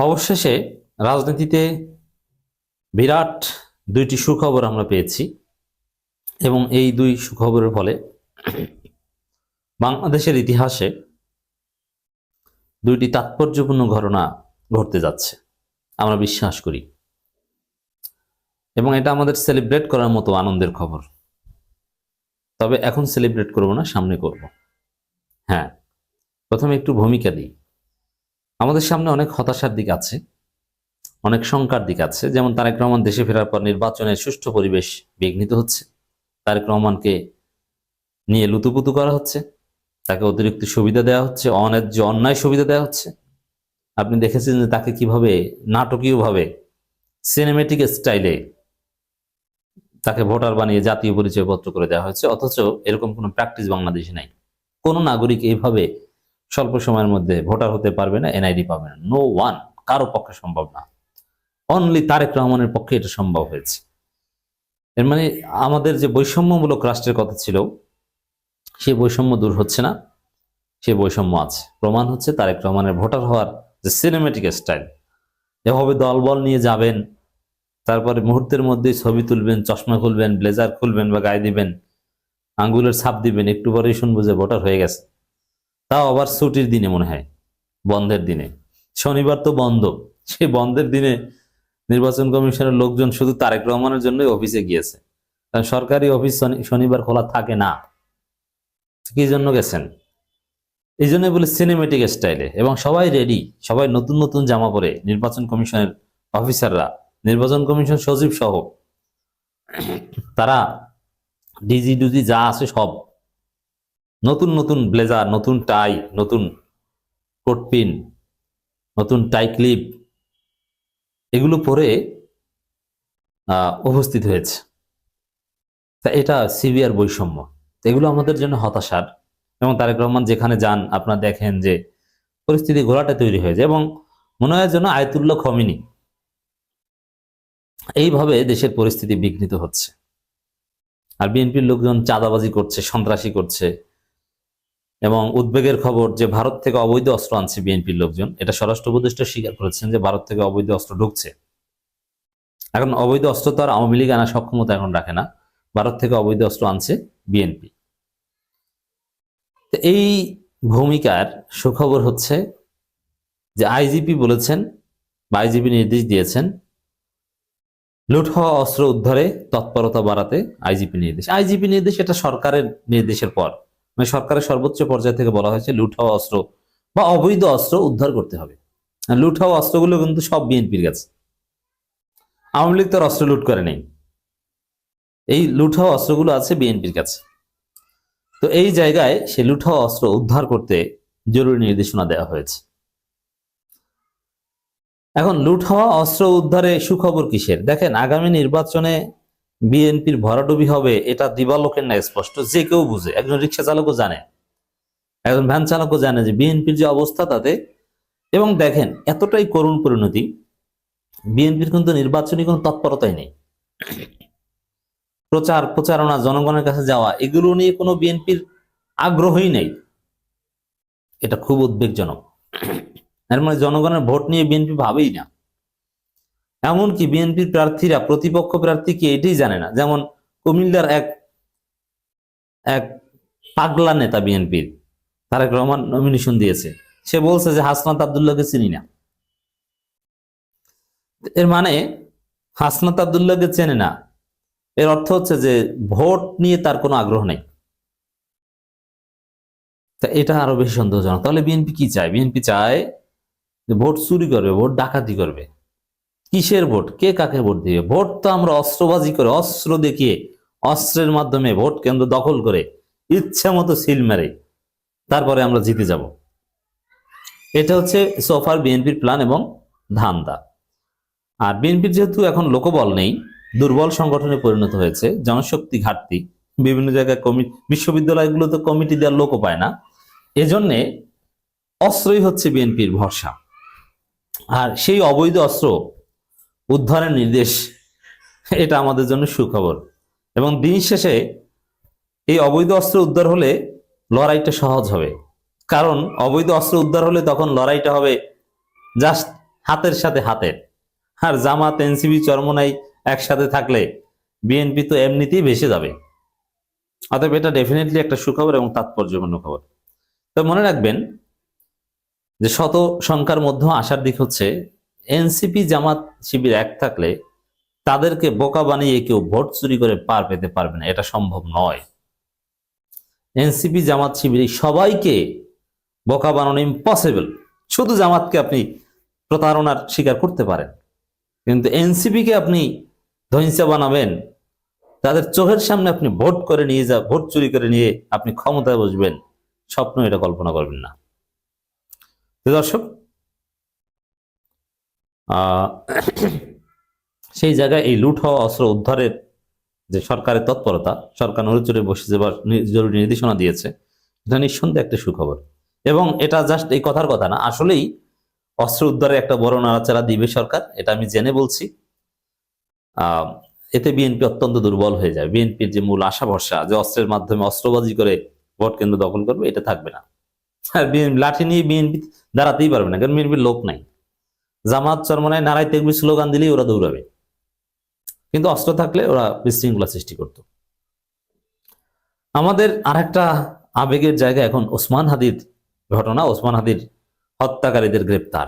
অবশেষে রাজনীতিতে বিরাট দুইটি সুখবর আমরা পেয়েছি এবং এই দুই সুখবরের ফলে বাংলাদেশের ইতিহাসে দুইটি তাৎপর্যপূর্ণ ঘটনা ঘটতে যাচ্ছে, আমরা বিশ্বাস করি। এবং এটা আমাদের সেলিব্রেট করার মতো আনন্দের খবর। তবে এখন সেলিব্রেট করব না, সামনে করব। হ্যাঁ প্রথমে একটু ভূমিকা দিই। আমাদের সামনে অনেক হতাশার দিক আছে, অনেক শঙ্কার দিক আছে। যেমন তারেক রহমান দেশে ফেরার পর নির্বাচনের সুষ্ঠু পরিবেশ বিঘ্নিত হচ্ছে। তারেক রহমানকে নিয়ে লুতুপুতু করা হচ্ছে। তাকে অতিরিক্ত সুবিধা দেওয়া হচ্ছে, অন্যায্য অন্যায় সুবিধা দেওয়া হচ্ছে। আপনি দেখেছেন যে তাকে কীভাবে নাটকীয়ভাবে সিনেমেটিক স্টাইলে তাকে ভোটার বানিয়ে জাতীয় পরিচয়পত্র করে দেওয়া হয়েছে। অথচ এরকম কোনো প্র্যাকটিস বাংলাদেশে নাই। কোনো নাগরিক এইভাবে স্বল্প সময়ের মধ্যে ভোটার হতে পারবে না, এনআইডি পাবে না। নো ওয়ান কারও পক্ষে সম্ভব না। অনলি তারেক রহমানের পক্ষে এটা সম্ভব হয়েছে। এর মানে আমাদের যে বৈষম্যমূলক রাষ্ট্রের কথা ছিল সেই বৈষম্য দূর হচ্ছে না, সে বৈষম্য আছে। প্রমাণ হচ্ছে তারেক রহমানের ভোটার হওয়ার যে সিনেমেটিক স্টাইল এভাবে দলবল নিয়ে যাবেন, তারপরে মুহূর্তের মধ্যেই ছবি তুলবেন, চশমা খুলবেন, ব্লেজার খুলবেন বা গায়ে দিবেন, আঙ্গুলের ছাপ দিবেন, একটু পরেই শুনব যে ভোটার হয়ে গেছে। তাও আবার ছুটির দিনে মনে হয়, বন্ধের দিনে। শনিবার তো বন্ধ। সেই বন্ধের দিনে নির্বাচন কমিশনের লোকজন শুধু তারেক রহমানের জন্যই অফিসে গিয়েছে। কারণ সরকারি অফিস শনিবার খোলা থাকে না। কি জন্য গেছেন? এই জন্য বলে সিনেমেটিক স্টাইলে এবং সবাই রেডি সবাই নতুন নতুন জামা পরে নির্বাচন কমিশনের অফিসাররা নির্বাচন কমিশন সচিব সহ, তারা ডিজি ডুজি যা আছে সব নতুন নতুন ব্লেজার, নতুন টাই, নতুন কোট পিন, নতুন টাই ক্লিপ, এগুলো পরে উপস্থিত হয়েছে। তা এটা সিভিয়ার বৈষম্য। এগুলো আমাদের জন্য হতাশার। এবং তারেক রহমান যেখানে যান, আপনারা দেখেন যে পরিস্থিতি ঘোলাটা তৈরি হয়ে যায় এবং মনে হয় যেন আয়তুল্লাহ খমিনি। এইভাবে দেশের পরিস্থিতি বিঘ্নিত হচ্ছে। আর বিএনপির লোকজন চাঁদাবাজি করছে, সন্ত্রাসী করছে। এবং উদ্বেগের খবর যে ভারত থেকে অবৈধ অস্ত্র আনছে বিএনপির লোকজন, এটা স্বরাষ্ট্র উপদেষ্টা স্বীকার করেছেন যে ভারত থেকে অবৈধ অস্ত্র ঢুকছে। এখন অবৈধ অস্ত্র তো আর আওয়ামী লীগ আনার সক্ষমতা এখন রাখে না। ভারত থেকে অবৈধ অস্ত্র আনছে বিএনপি। এই ভূমিকার সুখবর হচ্ছে যে আইজিপি বলেছেন বা আইজিপি নির্দেশ দিয়েছেন, লুট হওয়া অস্ত্র উদ্ধারে তৎপরতা বাড়াতে আইজিপি নির্দেশ। আইজিপি নির্দেশ এটা সরকারের নির্দেশের পর। মানে সরকারের সর্বোচ্চ পর্যায় থেকে বলা হয়েছে লুট হওয়া অস্ত্র বা অবৈধ অস্ত্র উদ্ধার করতে হবে। লুট হওয়া অস্ত্রগুলো কিন্তু সব বিএনপির কাছে। আওয়ামী লীগ তার অস্ত্র লুট করে নেই। এই লুট হওয়া অস্ত্রগুলো আছে বিএনপির কাছে। তো এই জায়গায় সে লুট হওয়া অস্ত্র উদ্ধার করতে জরুরি নির্দেশনা দেওয়া হয়েছে। এখন লুট হওয়া অস্ত্র উদ্ধারে সুখবর কিসের? দেখেন, আগামী নির্বাচনে বিএনপির ভরাডুবি হবে, এটা দিবালোকের না স্পষ্ট, যে কেউ বুঝে। একজন রিক্সা চালকও জানে, একজন ভ্যান চালকও জানে যে বিএনপির যে অবস্থা তাতে। এবং দেখেন, এতটাই করুণ পরিণতি, বিএনপির কিন্তু নির্বাচনী কোনো তৎপরতাই নেই। প্রচার, প্রচারণা, জনগণের কাছে যাওয়া, এগুলো নিয়ে কোনো বিএনপির আগ্রহই নেই। এটা খুব উদ্বেগজনক। এর মানে জনগণের ভোট নিয়ে বিএনপি ভাবেই না। এমনকি বিএনপির প্রার্থীরা, প্রতিপক্ষ প্রার্থী কি এটাই জানে না। যেমন কুমিল্লার এক এক পাগলা নেতা বিএনপির, তারেক রহমান নমিনেশন দিয়েছে। সে বলছে যে হাসনাত আবদুল্লাহকে চিনি না। এর মানে হাসনাত আবদুল্লাহকে চেনে না। এর অর্থ হচ্ছে যে ভোট নিয়ে তার কোনো আগ্রহ নেই। তা এটা আরও বেশি সন্দেহজনক। তাহলে বিএনপি কি চায়? বিএনপি চায় যে ভোট চুরি করবে, ভোট ডাকাতি করবে। কিসের ভোট? কে কাকে ভোট দিবে? ভোট তো আমরা অস্ত্রবাজি করে, অস্ত্র দেখিয়ে, অস্ত্রের মাধ্যমে ভোট কেন্দ্র দখল করে, ইচ্ছা মতো সিল মেরে, তারপরে আমরা জিতে যাব। এটা হচ্ছে সোফার বিএনপির প্ল্যান এবং ধান্দা। আর বিএনপির যেহেতু এখন লোকবল নেই, দুর্বল সংগঠনে পরিণত হয়েছে, জনশক্তি ঘাটতি, বিভিন্ন জায়গায় কমি, বিশ্ববিদ্যালয়গুলোতে কমিটি দেওয়ার লোকও পায় না। এজন্যে অস্ত্রই হচ্ছে বিএনপির ভরসা। আর সেই অবৈধ অস্ত্র উদ্ধারের নির্দেশ। এটা আমাদের জন্য সুখবর। এবং দিন শেষে এই অবৈধ অস্ত্র উদ্ধার হলে লড়াইটা সহজ হবে। কারণ অবৈধ অস্ত্র উদ্ধার হলে তখন লড়াইটা হবে জাস্ট হাতের সাথে হাতের আর জামাত এনসিবি চরমনাই একসাথে থাকলে বিএনপি তো এমনিতেই ভেসে যাবে। অতএব এটা ডেফিনেটলি একটা সুখবর এবং তাৎপর্যপূর্ণ খবর। তো মনে রাখবেন যে শত সংখ্যার মধ্যে আসার দিক হচ্ছে এনসিপি জামাত শিবির এক থাকলে তাদেরকে বোকা বানিয়ে কেউ ভোট চুরি করে পার পেতে পারবে না, এটা সম্ভব নয়। এনসিপি জামাত শিবির সবাইকে বোকা বানানো ইম্পসিবল শুধু জামাতকে আপনি প্রতারণার শিকার করতে পারেন, কিন্তু এনসিপিকে আপনি ধৈর্য বানাবেন, তাদের চোখের সামনে আপনি ভোট করে নিয়ে যা, ভোট চুরি করে নিয়ে আপনি ক্ষমতায় বসবেন, স্বপ্ন এটা কল্পনা করবেন না। দর্শক সেই জায়গায় এই লুট হওয়া অস্ত্র উদ্ধারের যে সরকারের তৎপরতা, সরকার নড়েচড়ে বসে যাবার জরুরি নির্দেশনা দিয়েছে, এটা নিঃসন্দেহে একটা সুখবর। এবং এটা জাস্ট এই কথার কথা না, আসলেই অস্ত্র উদ্ধারে একটা বড় নাড়াচাড়া দিবে সরকার, এটা আমি জেনে বলছি। এতে বিএনপি অত্যন্ত দুর্বল হয়ে যায়। বিএনপির যে মূল আশা ভরসা, যে অস্ত্রের মাধ্যমে অস্ত্রবাজি করে ভোট কেন্দ্র দখল করবে, এটা থাকবে না। আর BNP লাঠি নিয়ে বিএনপি দাঁড়াতেই পারবে না, কারণ বিএনপির লোক নাই। জামাত চরমনায় নারায় তেকবি স্লোগান দিলেই ওরা দৌড়াবে। কিন্তু অস্ত্র থাকলে ওরা বিশৃঙ্খলা সৃষ্টি করত। আমাদের আরেকটা আবেগের জায়গা এখন ওসমান হাদির ঘটনা, ওসমান হাদির হত্যাকারীদের গ্রেপ্তার।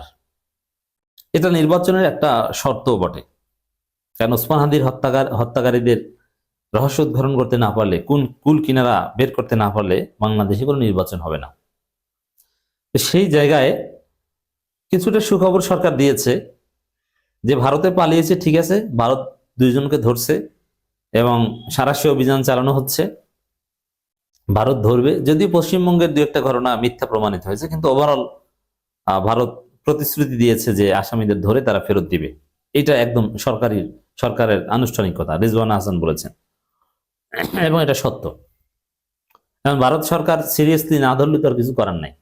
এটা নির্বাচনের একটা শর্ত বটে। কারণ ওসমান হাদির হত্যাকার, হত্যাকারীদের রহস্য উদ্ঘাটন করতে না পারলে কোন কুল কিনারা বের করতে না পারলে বাংলাদেশে কোনো নির্বাচন হবে না। সেই জায়গায় কিছুটা সুখবর সরকার দিয়েছে যে ভারতে পালিয়েছে, ঠিক আছে, ভারত দুইজনকে ধরছে এবং সারাশি অভিযান চালানো হচ্ছে। ভারত ধরবে, যদিও পশ্চিমবঙ্গের দু একটা ঘটনা মিথ্যা প্রমাণিত হয়েছে, কিন্তু ওভারঅল ভারত প্রতিশ্রুতি দিয়েছে যে আসামিদের ধরে তারা ফেরত দিবে। এটা একদম সরকারি, সরকারের আনুষ্ঠানিকতা, রিজওয়ান হাসান বলেছেন। এবং এটা সত্য। কারণ ভারত সরকার সিরিয়াসলি না ধরলে তো আর কিছু করার নাই।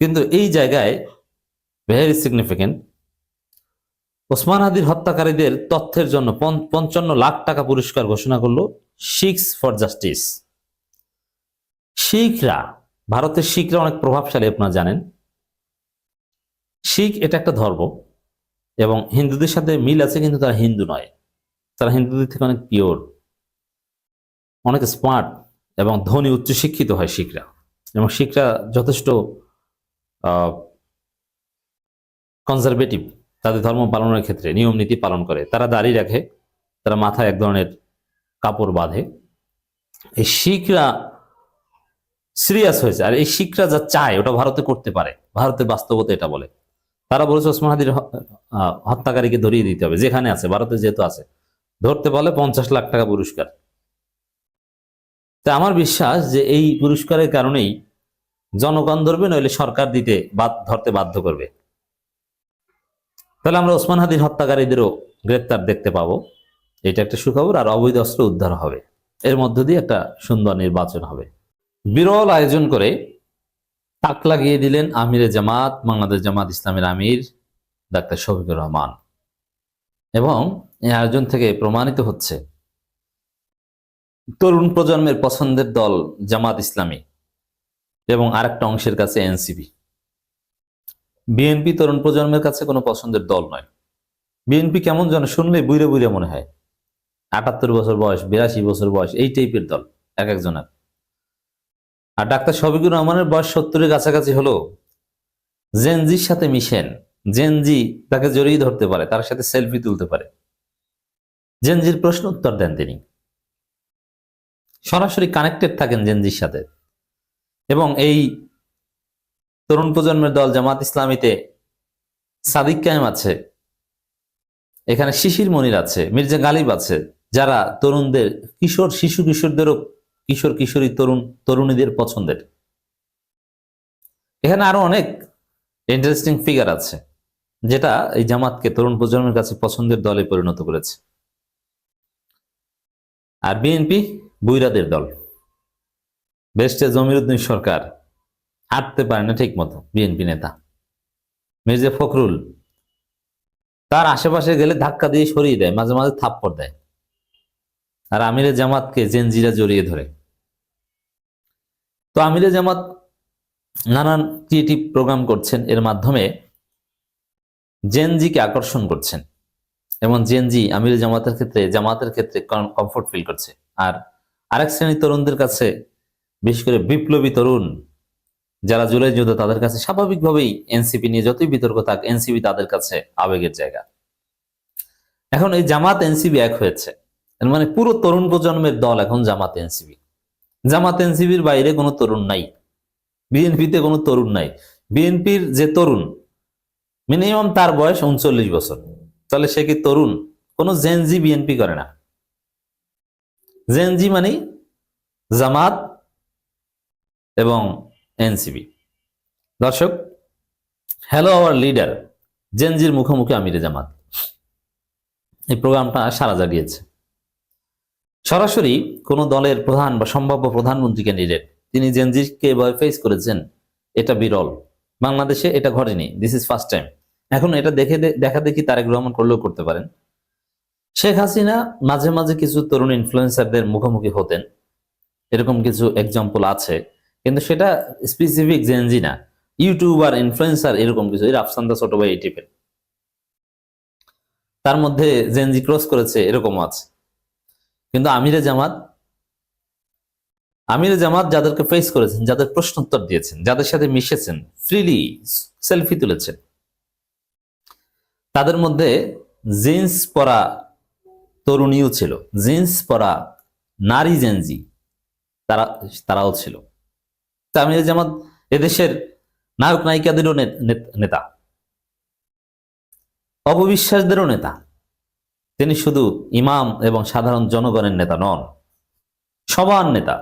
কিন্তু এই জায়গায় ভেরি সিগনিফিকেন্ট ওসমান হাদির হত্যাকারীদের তথ্যের জন্য পঞ্চ- পঞ্চান্ন লাখ টাকা পুরস্কার ঘোষণা করল শিখস ফর জাস্টিস। শিখরা, ভারতের শিখরা অনেক প্রভাবশালী আপনারা জানেন। শিখ এটা একটা ধর্ম এবং হিন্দুদের সাথে মিল আছে কিন্তু তারা হিন্দু নয়। তারা হিন্দুদের থেকে অনেক পিওর অনেক স্মার্ট এবং ধনী, উচ্চশিক্ষিত হয় শিখরা। এবং শিখরা যথেষ্ট কনজারভেটিভ তাদের ধর্ম পালনের ক্ষেত্রে, নিয়ম নীতি পালন করে। তারা দাড়ি রাখে, তারা মাথায় এক ধরনের কাপড় বাঁধে। এই শিখরা সিরিয়াস হয়েছে, আর এই শিখরা যা চায়, ওটা ভারতে করতে পারে। ভারতের বাস্তবতা এটা বলে। তারা বলেছে, ওসমান হাদির হত্যাকারীকে ধরিয়ে দিতে হবে, যেখানে আছে, ভারতে যেহেতু আছে। ধরতে বলে পঞ্চাশ লাখ টাকা পুরস্কার। তা আমার বিশ্বাস যে এই পুরস্কারের কারণেই জনগণ ধরবে, নইলে সরকার দিতে ধরতে বাধ্য করবে। তাহলে আমরা ওসমান হাদির হত্যাকারীদেরও গ্রেপ্তার দেখতে পাবো। এটা একটা সুখবর আর অবৈধ অস্ত্র উদ্ধার হবে। এর মধ্য দিয়ে একটা সুন্দর নির্বাচন হবে। বিরল আয়োজন করে তাক লাগিয়ে দিলেন আমিরে জামাত, বাংলাদেশ জামাত ইসলামের আমির ডাক্তার শফিকুর রহমান। এবং এই আয়োজন থেকে প্রমাণিত হচ্ছে, তরুণ প্রজন্মের পছন্দের দল জামাত ইসলামী এবং আরেকটা অংশের কাছে এনসিপি। বিএনপি তরুণ প্রজন্মের কাছে কোনো পছন্দের দল নয়। বিএনপি কেমন যেন শুনলে বুইরে বুড়ে মনে হয়। আটাত্তর বছর বয়স, বিরাশি বছর বয়স, এই টাইপের দল, এক একজনের। আর ডাক্তার শফিকুর রহমানের বয়স সত্তরের কাছাকাছি হলো জেনজির সাথে মিশেন জেনজি তাকে জড়িয়ে ধরতে পারে, তার সাথে সেলফি তুলতে পারে। জেনজির প্রশ্ন উত্তর দেন তিনি। সরাসরি কানেক্টেড থাকেন জেনজির সাথে। এবং এই তরুণ প্রজন্মের দল জামাত ইসলামীতে সাদিক কায়েম আছে। এখানে শিশির মনির আছে, মির্জা গালিব আছে, যারা তরুণদের কিশোর, শিশু কিশোরদেরও কিশোর কিশোরী তরুণ, তরুণীদের পছন্দের। এখানে আরও অনেক ইন্টারেস্টিং ফিগার আছে, যেটা এই জামাতকে তরুণ প্রজন্মের কাছে পছন্দের দলে পরিণত করেছে। আর বিএনপি, বুইরাদের দল। বেস্টে জমিরুদ্দিন সরকার। হাঁটতে পারে না ঠিক মতো বিএনপি নেতা। মির্জা ফখরুল তার আশেপাশে গেলে ধাক্কা দিয়ে সরিয়ে দেয়, মাঝে মাঝে থাপ্পড় দেয়। আর আমিরে জামাতকে জেনজিরা জড়িয়ে ধরে। তো আমিরে জামাত নানান ক্রিয়েটিভ প্রোগ্রাম করছেন, এর মাধ্যমে জেনজিকে আকর্ষণ করছেন। এবং জেনজি আমির জামাতের ক্ষেত্রে জামাতের ক্ষেত্রে কমফোর্ট ফিল করছে। আর আরেক শ্রেণির তরুণদের কাছে, বিশেষ করে বিপ্লবী তরুণ যারা জুলাই যুদ্ধ তাদের কাছে স্বাভাবিকভাবেই এনসিপি নিয়ে যতই বিতর্ক থাক, এনসিপি তাদের কাছে আবেগের জায়গা। এখন এই জামাত এনসিবি এক হয়েছে। মানে পুরো তরুণ প্রজন্মের দল এখন জামাত এনসিবি জামাত এনসিবির বাইরে কোনো তরুণ নাই। বিএনপিতে কোনো তরুণ নাই। বিএনপির যে তরুণ, মিনিমাম তার বয়স উনচল্লিশ বছর। তাহলে সে কি তরুণ? কোনো জেনজি বিএনপি করে না। জেনজি মানে জামাত এবং এনসিবি। দর্শক হ্যালো আওয়ার লিডার জেনজির মুখোমুখি আমিরে জামাত। এই প্রোগ্রামটা সারা জাগিয়েছে। সরাসরি কোনো দলের প্রধান বা সম্ভাব্য প্রধানমন্ত্রী ক্যান্ডিডেট তিনি জেনজিকে এভাবে ফেস করেছেন, এটা বিরল। বাংলাদেশে এটা ঘটেনি দিস ইজ ফার্স্ট টাইম এখন এটা দেখে দেখা দেখি তারেক রহমান করলেও করতে পারেন। শেখ হাসিনা মাঝে মাঝে কিছু তরুণ ইনফ্লুয়েন্সারদের মুখোমুখি হতেন। এরকম কিছু এক্সাম্পল আছে। কিন্তু সেটা স্পেসিফিক জেনজি না। ইউটিউবার ইনফ্লুয়েন্সার এরকম কিছু, এই রাফসান্দা ছোট ভাই এই টিপের তার মধ্যে জেনজি ক্রস করেছে, এরকমও আছে। কিন্তু আমিরে জামাত আমিরে জামাত যাদেরকে ফেস করেছেন, যাদের প্রশ্নোত্তর দিয়েছেন, যাদের সাথে মিশেছেন ফ্রিলি সেলফি তুলেছেন, তাদের মধ্যে জিন্স পরা তরুণীও ছিল। জিন্স পরা নারী জেনজি তারা, তারাও ছিল। তা আমিরে জামাত এদেশের নায়ক নায়িকাদেরও নেতা। অপবিশ্বাসদেরও নেতা। তিনি শুধু ইমাম এবং সাধারণ জনগণের নেতা নন, সবার নেতা।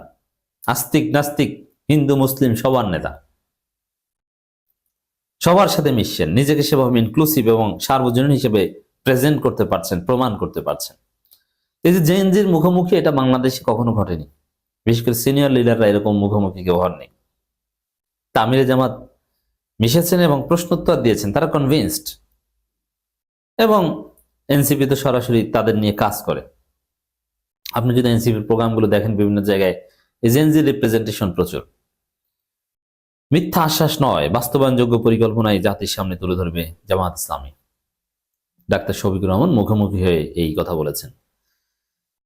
আস্তিক, নাস্তিক, হিন্দু, মুসলিম সবার নেতা। সবার সাথে মিশছেন, নিজেকে সেভাবে ইনক্লুসিভ এবং সার্বজনীন হিসেবে প্রেজেন্ট করতে পারছেন, প্রমাণ করতে পারছেন। এই যে জেনজির মুখোমুখি, এটা বাংলাদেশে কখনো ঘটেনি। বিশেষ করে সিনিয়র লিডাররা এরকম মুখোমুখি কেউ হননি। তামিরে জামাত মিশেছেন এবং প্রশ্নোত্তর দিয়েছেন, তারা কনভিনসড এবং এনসিপি তো সরাসরি তাদের নিয়ে কাজ করে। আপনি যদি এনসিপির প্রোগ্রামগুলো দেখেন, বিভিন্ন জায়গায় এজেন্সি রিপ্রেজেন্টেশন প্রচুর। মিথ্যা আশ্বাস নয়, বাস্তবায়নযোগ্য পরিকল্পনায় জাতির সামনে তুলে ধরবে জামাত ইসলামী। ডাক্তার শফিকুর রহমান মুখোমুখি হয়ে এই কথা বলেছেন।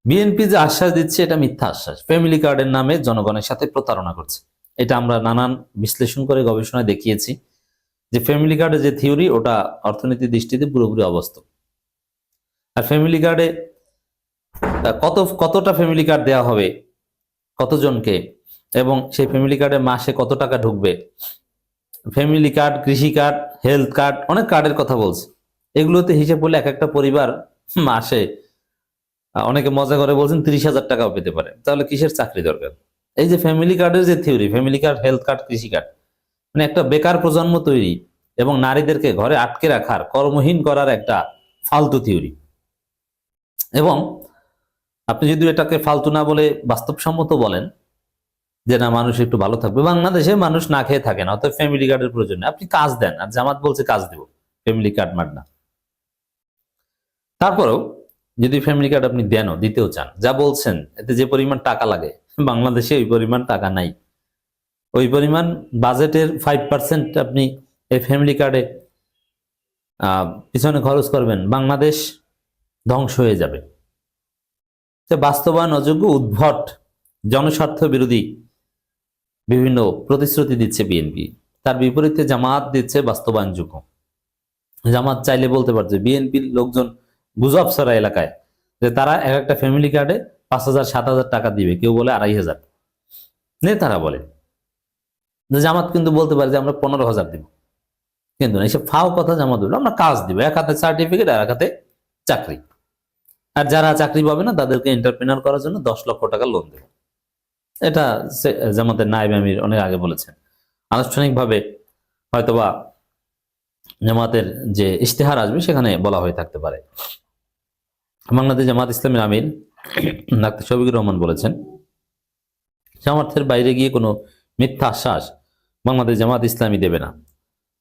বিএনপি যে আশ্বাস দিচ্ছে, এটা মিথ্যা আশ্বাস। ফ্যামিলি কার্ডের নামে জনগণের সাথে প্রতারণা করছে। এটা আমরা নানান বিশ্লেষণ করে গবেষণায় দেখিয়েছি যে ফ্যামিলি কার্ডের যে থিওরি ওটা অর্থনীতির দৃষ্টিতে পুরোপুরি অবাস্তব। আর ফ্যামিলি কার্ডে কত, কতটা ফ্যামিলি কার্ড দেওয়া হবে, কতজনকে, এবং সেই ফ্যামিলি কার্ডে মাসে কত টাকা ঢুকবে ফ্যামিলি কার্ড কৃষি কার্ড হেলথ কার্ড অনেক কার্ডের কথা বলছে। এগুলোতে হিসেব করলে এক একটা পরিবার মাসে, অনেকে মজা করে বলছেন তিরিশ হাজার টাকাও পেতে পারে। তাহলে কিসের চাকরি দরকার? এই যে ফ্যামিলি কার্ডের যে theory family card health card কৃষি কার্ড মানে একটা বেকার প্রজন্ম তৈরি এবং নারীদেরকে ঘরে আটকে রাখার, কর্মহীন করার একটা ফালতু থিওরি এবং আপনি যদি এটাকে ফালতু না বলে বাস্তবসম্মত বলেন, যে না, মানুষ একটু ভালো থাকবে। বাংলাদেশে মানুষ না খেয়ে থাকে না অর্থাৎ ফ্যামিলি কার্ডের প্রয়োজন আপনি কাজ দেন, আর জামাত বলছে কাজ দেব ফ্যামিলি কার্ড মার না। তারপরেও যদি ফ্যামিলি কার্ড আপনি দেনও, দিতেও চান, যা বলছেন, এতে যে পরিমাণ টাকা লাগে বাংলাদেশে ওই পরিমাণ টাকা নাই। ওই পরিমাণ বাজেটের ফাইভ পার্সেন্ট আপনি এই ফ্যামিলি কার্ডে পিছনে খরচ করবেন, বাংলাদেশ ধ্বংস হয়ে যাবে। বাস্তবায়ন অযোগ্য, উদ্ভট, জনস্বার্থ বিরোধী বিভিন্ন প্রতিশ্রুতি দিচ্ছে বিএনপি তার বিপরীতে জামাত দিচ্ছে বাস্তবায়নযোগ্য জামাত চাইলে বলতে পারছে বিএনপির লোকজন, গুজব ছড়া এলাকায়, যে তারা এক একটা ফ্যামিলি কার্ডে পাঁচ হাজার, সাত হাজার টাকা দিবে, কেউ বলে আড়াই হাজার। নেতারা বলে জামাত কিন্তু বলতে পারে যে আমরা পনেরো হাজার দিব। কিন্তু না, এসব ফাও কথা জামাত বলল আমরা কাজ দিব, এক হাতে সার্টিফিকেট আর এক হাতে চাকরি। আর যারা চাকরি পাবে না, তাদেরকে এন্টারপ্রেনার করার জন্য দশ লক্ষ টাকা লোন দেবে। এটা জামাতের নায়েব আমির অনেক আগে বলেছেন। আনুষ্ঠানিকভাবে হয়তোবা জামাতের যে ইশতেহার আসবে, সেখানে বলা হয়ে থাকতে পারে। বাংলাদেশ জামাত ইসলামের আমির ডাক্তার শফিকুর রহমান বলেছেন, সামর্থ্যের বাইরে গিয়ে কোনো মিথ্যা আশ্বাস বাংলাদেশ জামাত ইসলামী দেবে না।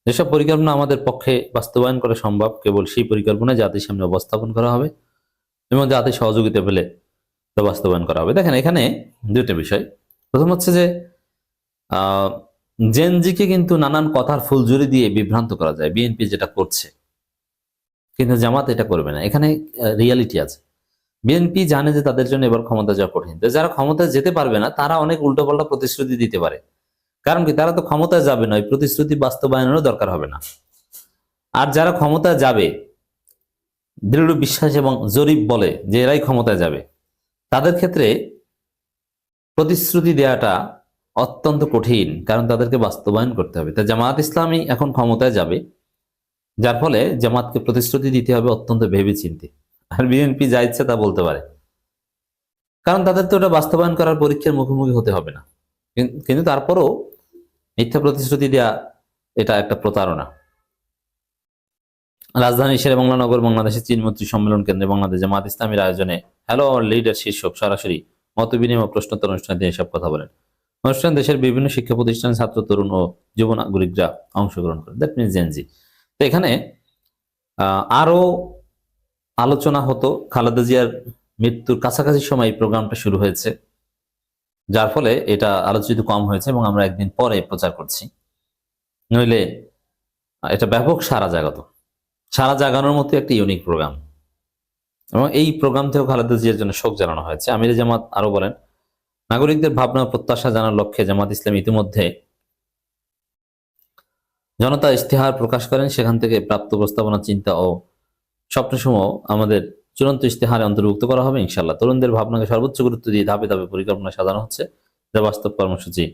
যেসব পরিকল্পনা আমাদের পক্ষে বাস্তবায়ন করা সম্ভব, কেবল সেই পরিকল্পনা জাতির সামনে উপস্থাপন করা হবে এবং জাতির সহযোগিতা পেলে তা বাস্তবায়ন করা হবে। দেখেন, এখানে দুটো বিষয়। প্রথম হচ্ছে যে জেনজিকে কিন্তু নানান কথার ফুলঝুরি দিয়ে বিভ্রান্ত করা যায়। বিএনপি যেটা করছে, কিন্তু জামাত এটা করবে না। এখানে রিয়ালিটি আছে। বিএনপি জানে যে তাদের জন্য এবার ক্ষমতা যাওয়া কঠিন। তো যারা ক্ষমতায় যেতে পারবে না, তারা অনেক উল্টোপাল্টা প্রতিশ্রুতি দিতে পারে। কারণ কি? তারা তো ক্ষমতায় যাবে না, ওই প্রতিশ্রুতি বাস্তবায়নেরও দরকার হবে না। আর যারা ক্ষমতায় যাবে, দৃঢ় বিশ্বাস এবং জরিপ বলে যে এরাই ক্ষমতায় যাবে, তাদের ক্ষেত্রে প্রতিশ্রুতি দেওয়াটা অত্যন্ত কঠিন, কারণ তাদেরকে বাস্তবায়ন করতে হবে। তা জামাত ইসলামী এখন ক্ষমতায় যাবে, যার ফলে জামাতকে প্রতিশ্রুতি দিতে হবে অত্যন্ত ভেবে চিনতে আর বিএনপি যা ইচ্ছে তা বলতে পারে। কারণ তাদের তো ওটা বাস্তবায়ন করার পরীক্ষার মুখোমুখি হতে হবে না। কিন্তু তারপরও মিথ্যা প্রতিশ্রুতি দেওয়া এটা একটা প্রতারণা। রাজধানী শেরে বাংলা নগর বাংলাদেশের চীন মন্ত্রী সম্মেলন কেন্দ্রে বাংলাদেশ জামাত ইসলামীর আয়োজনে হ্যালো আওয়ার লিডার শীর্ষক সরাসরি মত বিনিময় প্রশ্নোত্তর অনুষ্ঠানে তিনি এসব কথা বলেন। অনুষ্ঠানে দেশের বিভিন্ন শিক্ষা প্রতিষ্ঠানের ছাত্র তরুণ ও যুব নাগরিকরা অংশগ্রহণ করেন। দ্যাট মিনস জেনজি তো এখানে আহ, আরও আলোচনা হতো খালেদা জিয়ার মৃত্যুর কাছাকাছি সময় এই প্রোগ্রামটা শুরু হয়েছে, যার ফলে এটা আলোচিত কম হয়েছে এবং আমরা একদিন পরে প্রচার করছি। নইলে এটা ব্যাপক সারা জাগাত। সারা জাগানোর মতো একটি ইউনিক প্রোগ্রাম এবং এই প্রোগ্রাম থেকেও খালেদা জিয়ার জন্য শোক জানানো হয়েছে। আমির জামাত আরও বলেন, নাগরিকদের ভাবনা প্রত্যাশা জানার লক্ষ্যে জামাত ইসলাম ইতিমধ্যে জনতা ইস্তেহার প্রকাশ করেন। সেখান থেকে প্রাপ্ত প্রস্তাবনা, চিন্তা ও স্বপ্নসমূহ আমাদের চূড়ান্ত ইস্তেহারে অন্তর্ভুক্ত করা হবে ইনশাল্লাহ তরুণদের ভাবনাকে সর্বোচ্চ গুরুত্ব দিয়ে ধাপে ধাপে পরিকল্পনা সাজানো হচ্ছে, যা বাস্তব কর্মসূচি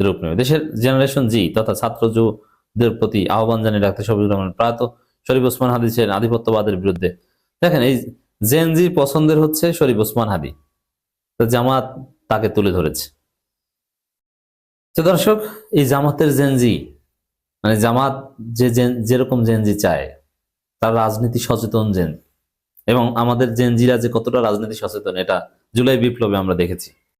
রূপ নেবে। দেশের জেনারেশন জি তথা ছাত্র যুবদের প্রতি আহ্বান জানিয়ে ডাক্তার শফিকুর রহমান প্রায়ত শরীফ ওসমান হাদিসের আধিপত্যবাদের বিরুদ্ধে। দেখেন, এই জেনজি পছন্দের হচ্ছে শরীফ ওসমান হাদি। জামাত তাকে তুলে ধরেছে। দর্শক, এই জামাতের জেনজি মানে জামাত যে যেরকম জেনজি চায় তার রাজনীতি সচেতন জেন। এবং আমাদের জেনজিরা যে কতটা রাজনীতি সচেতন, এটা জুলাই বিপ্লবে আমরা দেখেছি।